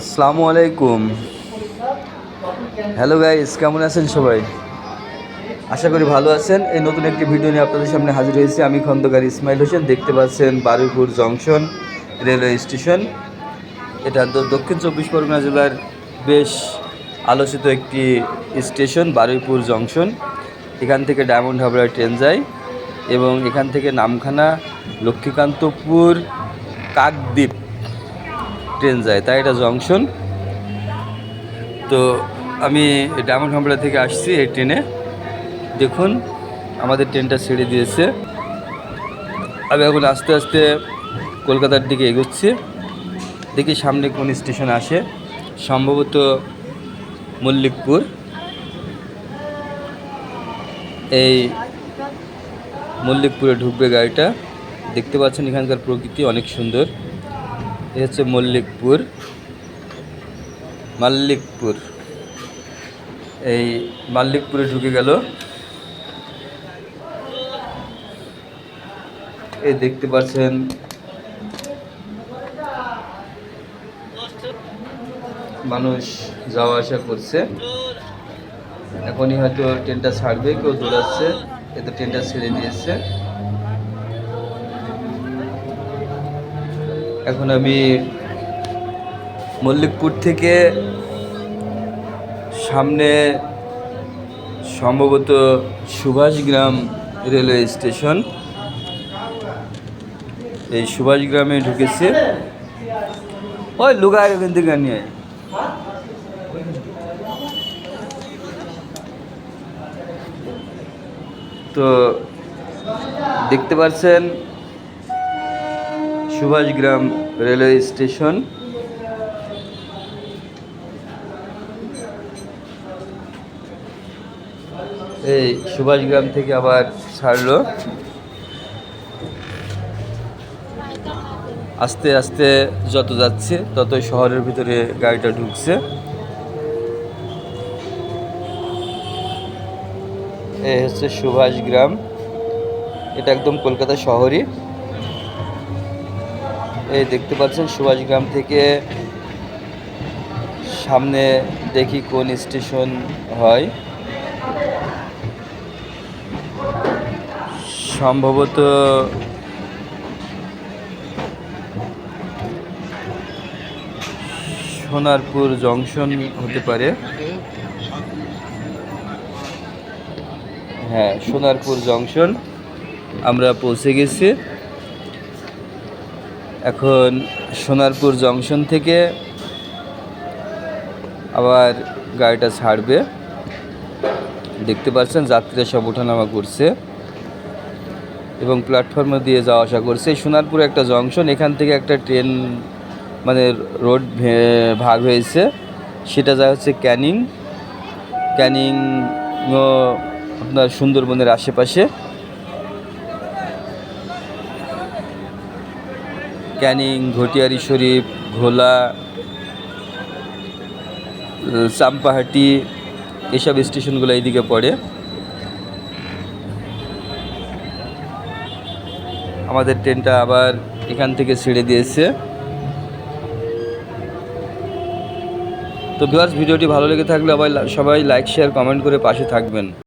আসসালামু আলাইকুম। Hello guys কেমন আছেন সবাই? আশা করি ভালো আছেন। এই নতুন একটি ভিডিও নিয়ে আপনাদের সামনে হাজির হয়েছি আমি খন্দকার ইসমাইল হোসেন। দেখতে পাচ্ছেন বারুইপুর জংশন রেলওয়ে স্টেশন। এটা দক্ষিণ চব্বিশ পরগনা জেলার বেশ আলোচিত একটি স্টেশন, বারুইপুর জংশন। এখান থেকে ডায়মন্ড হাবড়ায় ট্রেন যায় এবং এখান থেকে নামখানা লক্ষ্মীকান্তপুর কাকদ্বীপ। ট্রেন যায়, তাই এটা জংশন। তো আমি ডায়মন্ড হাবড়া থেকে আসছি এই ট্রেনে। দেখুন, আমাদের ট্রেনটা ছেড়ে দিয়েছে। আমি এখন আস্তে আস্তে কলকাতার দিকে এগোচ্ছি। দেখি সামনে কোন স্টেশন আসে। সম্ভবত মল্লিকপুর। এই মল্লিকপুরে ঢুকবে গাড়িটা। দেখতে পাচ্ছেন এখানকার প্রকৃতি অনেক সুন্দর। এ হচ্ছে মল্লিকপুর। মাল্লিকপুর। এই মাল্লিকপুরে ঢুকে গেল। এই দেখতে পাচ্ছেন। মানুষ যাওয়া আসা করছে। এখনই হয়তো ট্রেনটা ছাড়বে, কেউ দৌড়াচ্ছে। এতে ট্রেনটা ছেড়ে দিয়েছে। এখন আমি মল্লিকপুর থেকে সামনে সম্ভবত সুভাষগ্রাম রেলওয়ে স্টেশন। এই সুভাষগ্রামে ঢুকেছে। ওই লুগায় ওখান থেকে নিয়ে তো দেখতে পাচ্ছেন সুভাষগ্রাম রেলওয়ে স্টেশন। এই সুভাষগ্রাম থেকে আবার ছাড়লো। আস্তে আস্তে যত যাচ্ছে, ততই শহরের ভিতরে গাড়িটা ঢুকছে। এই হচ্ছে সুভাষগ্রাম এটা একদম কলকাতা শহরই। এই দেখতে পাচ্ছেন সুভাষগ্রাম থেকে সামনে দেখি কোন স্টেশন হয়। সম্ভবত সোনারপুর জংশন হতে পারে। হ্যাঁ সোনারপুর জংশন। আমরা পৌঁছে গেছি। এখন সোনারপুর জংশন থেকে আবার গাড়িটা ছাড়বে। দেখতে পাচ্ছেন, যাত্রীরা সব ওঠানামা করছে এবং প্ল্যাটফর্মে দিয়ে যাওয়া আসা করছে। সোনারপুর একটা জংশন, এখান থেকে একটা ট্রেন মানে রোড ভাগ হয়েছে। সেটা যা হচ্ছে ক্যানিং। ক্যানিং আপনার সুন্দরবনের আশেপাশে। ক্যানিং, ঘটিয়ারি শরীফ, ঘোলা চাম্পাহাটি, এসব স্টেশনগুলো এইদিকে পড়ে। আমাদের ট্রেনটা আবার এখান থেকে ছেড়ে দিয়েছে। তো ভিউয়ার্স ভিডিওটি ভালো লেগে থাকলে আবার সবাই লাইক শেয়ার কমেন্ট করে পাশে থাকবেন।